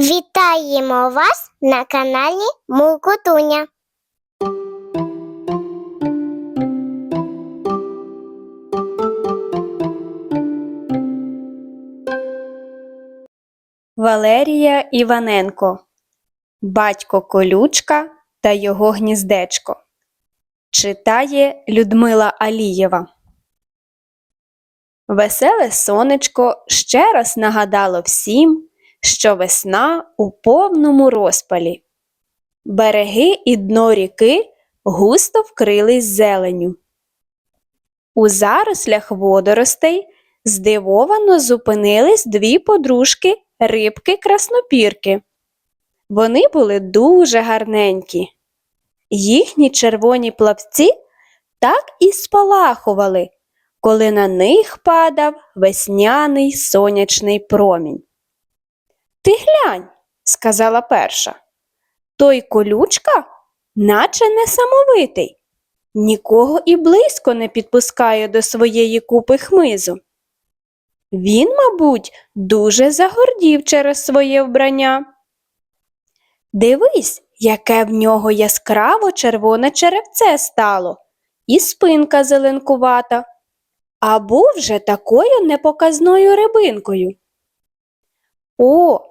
Вітаємо вас на каналі Мулкотуня. Валерія Іваненко Батько Колючка та його гніздечко. Читає Людмила Алієва. Веселе сонечко ще раз нагадало всім, що весна у повному розпалі. Береги і дно ріки густо вкрились зеленю. У зарослях водоростей здивовано зупинились дві подружки рибки краснопірки. Вони були дуже гарненькі. Їхні червоні плавці так і спалахували, коли на них падав весняний сонячний промінь. Ти глянь, сказала перша. Той колючка, наче несамовитий, нікого і близько не підпускає до своєї купи хмизу. Він, мабуть, дуже загордів через своє вбрання. Дивись, яке в нього яскраво червоне черевце стало, і спинка зеленкувата, а був вже такою непоказною рибинкою. О,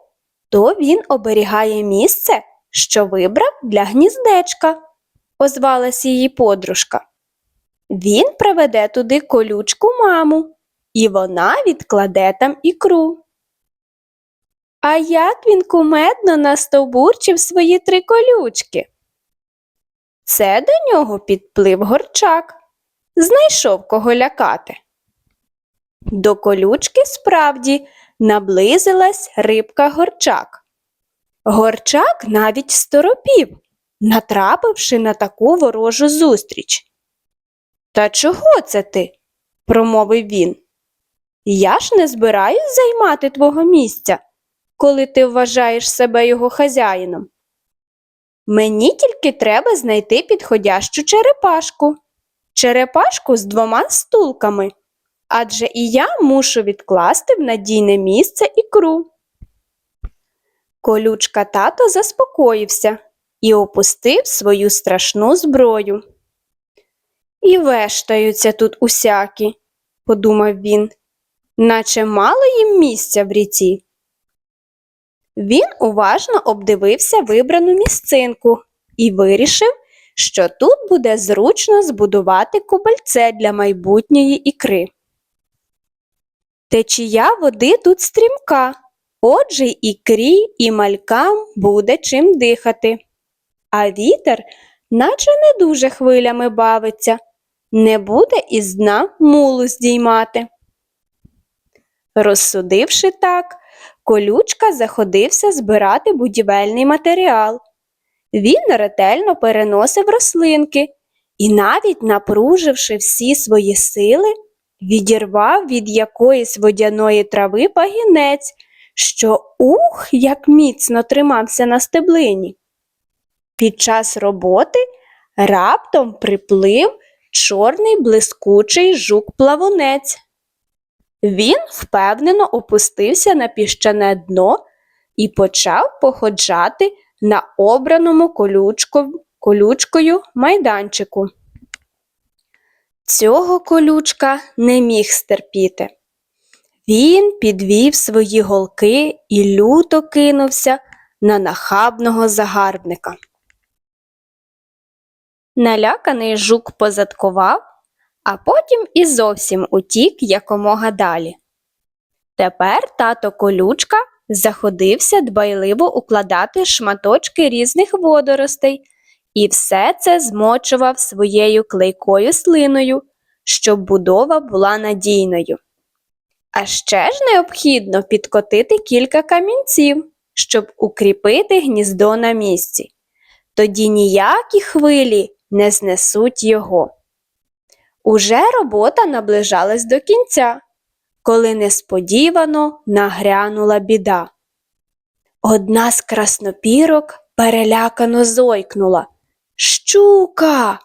то він оберігає місце, що вибрав для гніздечка, озвалась її подружка. Він приведе туди колючку маму і вона відкладе там ікру. А як він кумедно настовбурчив свої три колючки. Це до нього підплив горчак, знайшов кого лякати. До колючки справді наблизилась рибка горчак. Горчак навіть сторопів, натрапивши на таку ворожу зустріч. Та чого це ти? промовив він. Я ж не збираюсь займати твого місця, коли ти вважаєш себе його хазяїном. Мені тільки треба знайти підходящу черепашку, черепашку з двома стулками, адже і я мушу відкласти в надійне місце ікру. Колючка тато заспокоївся і опустив свою страшну зброю. І вештаються тут усякі, подумав він наче мало їм місця в ріці. Він уважно обдивився вибрану місцинку і вирішив, що тут буде зручно збудувати кубельце для майбутньої ікри. Течія води тут стрімка, отже й ікрі і малькам буде чим дихати. А вітер, наче не дуже хвилями бавиться, не буде із дна мулу здіймати. Розсудивши так, колючка заходився збирати будівельний матеріал. Він ретельно переносив рослинки і, навіть напруживши всі свої сили, відірвав від якоїсь водяної трави пагінець, що ух, як міцно тримався на стеблині. Під час роботи раптом приплив чорний блискучий жук-плавунець. Він впевнено опустився на піщане дно і почав походжати на обраному колючко, колючкою майданчику. Цього колючка не міг стерпіти. Він підвів свої голки і люто кинувся на нахабного загарбника. Наляканий жук позадкував а потім і зовсім утік якомога далі. Тепер тато колючка заходився дбайливо укладати шматочки різних водоростей і все це змочував своєю клейкою слиною, щоб будова була надійною. А ще ж необхідно підкотити кілька камінців, щоб укріпити гніздо на місці. Тоді ніякі хвилі не знесуть його. Уже робота наближалась до кінця, коли несподівано нагрянула біда. Одна з краснопірок перелякано зойкнула Щука!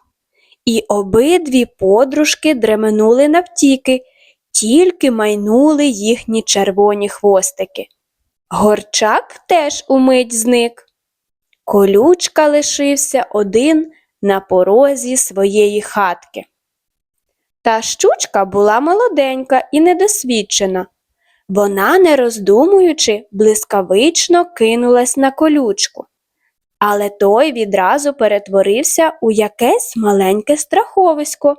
І обидві подружки дременули навтіки, тільки майнули їхні червоні хвостики. Горчак теж умить зник. Колючка лишився один на порозі своєї хатки. Та щучка була молоденька і недосвідчена. Вона, не роздумуючи, блискавично кинулась на колючку. Але той відразу перетворився у якесь маленьке страховисько.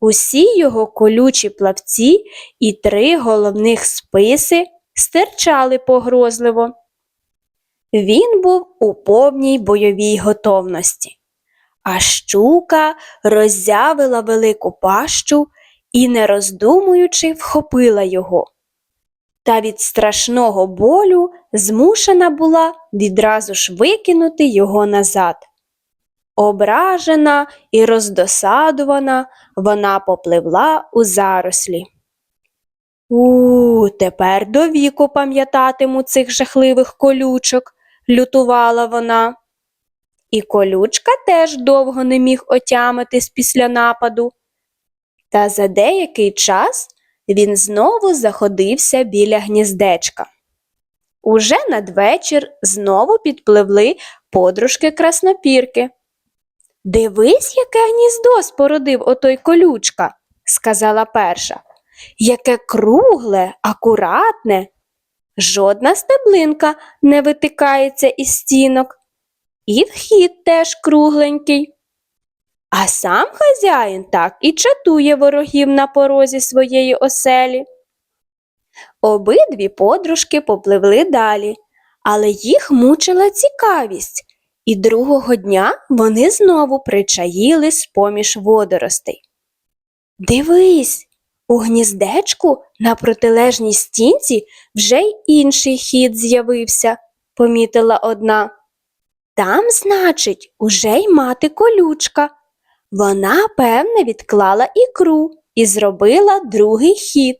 Усі його колючі плавці і три головних списи стирчали погрозливо. Він був у повній бойовій готовності, а щука роззявила велику пащу і, не роздумуючи, вхопила його. Та від страшного болю змушена була відразу ж викинути його назад. Ображена і роздосадувана, вона попливла у зарослі. У, тепер до віку пам'ятатиму цих жахливих колючок, лютувала вона. І колючка теж довго не міг отямитись після нападу. Та за деякий час він знову заходився біля гніздечка. Уже надвечір знову підпливли подружки краснопірки. Дивись, яке гніздо спородив отой колючка, сказала перша. Яке кругле, акуратне. Жодна стеблинка не витикається із стінок. І вхід теж кругленький. А сам хазяїн так і чатує ворогів на порозі своєї оселі. Обидві подружки попливли далі, але їх мучила цікавість, і другого дня вони знову причаїлись поміж водоростей. Дивись, у гніздечку на протилежній стінці вже й інший хід з'явився, помітила одна. Там, значить, уже й мати колючка. Вона, певне, відклала ікру і зробила другий хід.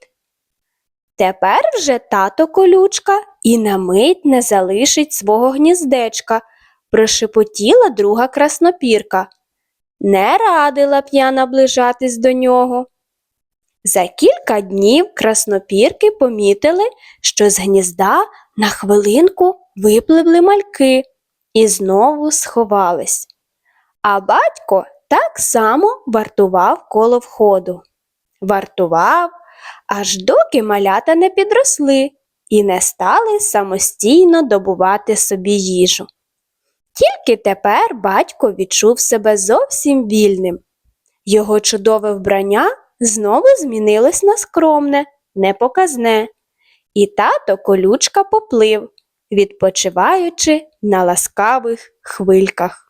Тепер вже тато колючка і на мить не залишить свого гніздечка, прошепотіла друга краснопірка. Не радила б я наближатись до нього. За кілька днів краснопірки помітили, що з гнізда на хвилинку випливли мальки і знову сховались. А батько так само вартував коло входу. Вартував, аж доки малята не підросли і не стали самостійно добувати собі їжу. Тільки тепер батько відчув себе зовсім вільним. Його чудове вбрання знову змінилось на скромне, непоказне, і тато колючка поплив, відпочиваючи на ласкавих хвильках.